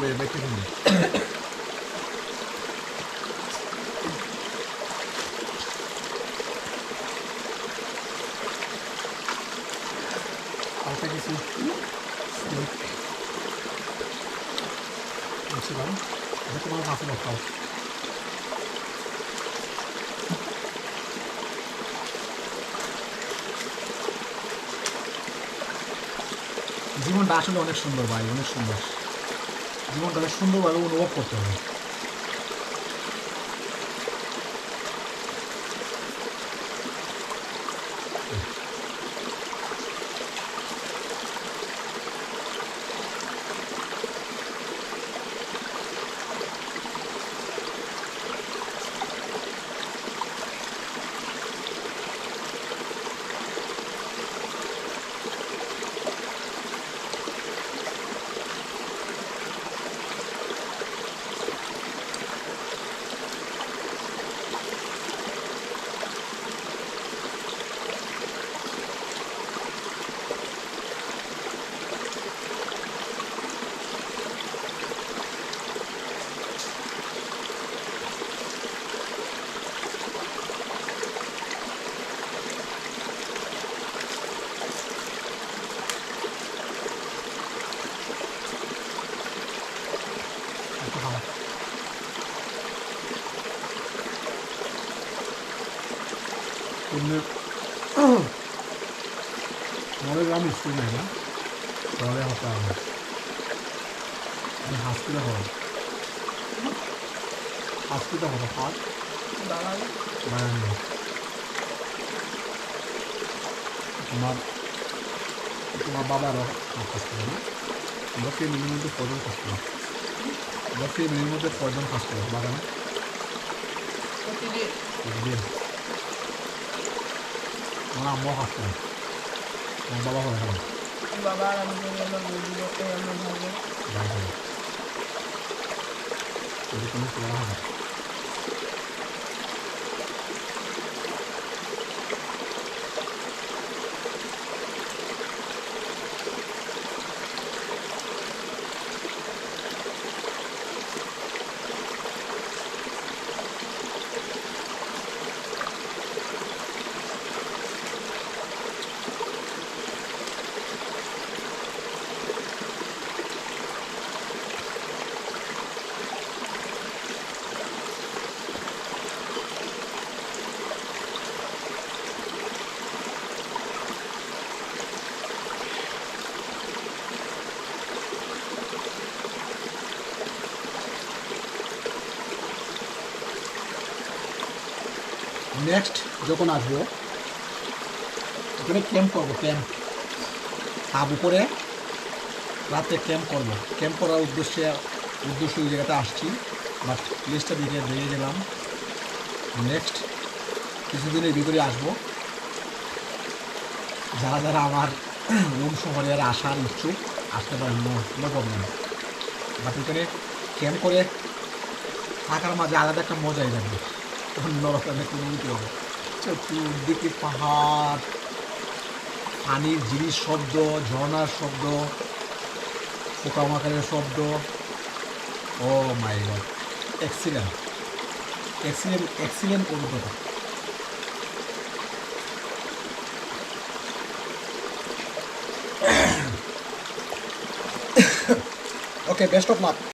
বেঁচে কিনি হালকা কিছু স্নেক বলছিলাম এটা তোমার হাতে খাও জীবনটা আসলে অনেক সুন্দর ভাই অনেক সুন্দর Dicono che nessun dove uno può portare. Thank তুমি মনে গ্রাম স্কুল নেই না? তাহলে হতে হবে হাসপিটাল হবে। হাসপিটাল হবে হাত। তোমার তোমার বাবারও না। আমরা ফ্যামিলির মধ্যে কজন কাজ করি আমরা ফ্যামিলির মধ্যে কয়জন কাজ করে বাগানে? প্রতিদিন। প্রতিদিন? আমার আম্মাও কাজ করে। আমার বাবা হয় না বাবা আর আমি যদি আমার করতে আমরা ভালো যাই যদি কোনো করা হবে নেক্সট যখন আসব, এখানে ক্যাম্প করব ক্যাম্প তাবু করে রাতে ক্যাম্প করব। ক্যাম্প করার উদ্দেশ্যে, উদ্দেশ্য ওই জায়গাতে আসছি বাট প্লেসটা দিকে দিয়ে গেলাম। নেক্সট কিছুদিনের ভিতরে আসব। যারা যারা আমার রুম শহরে আসার ইচ্ছুক, আসতে পারেন নো নো প্রবলেম বাট এখানে ক্যাম্প করে থাকার মাঝে আলাদা একটা মজাই লাগবে। একটা অনুভূতি হবে চতুর্দিকে পাহাড় পানির জিনিস শব্দ ঝর্ণার শব্দ পোকামাকারের শব্দ ও my god excellent excellent excellent অভিজ্ঞতা ওকে বেস্ট অফ লাক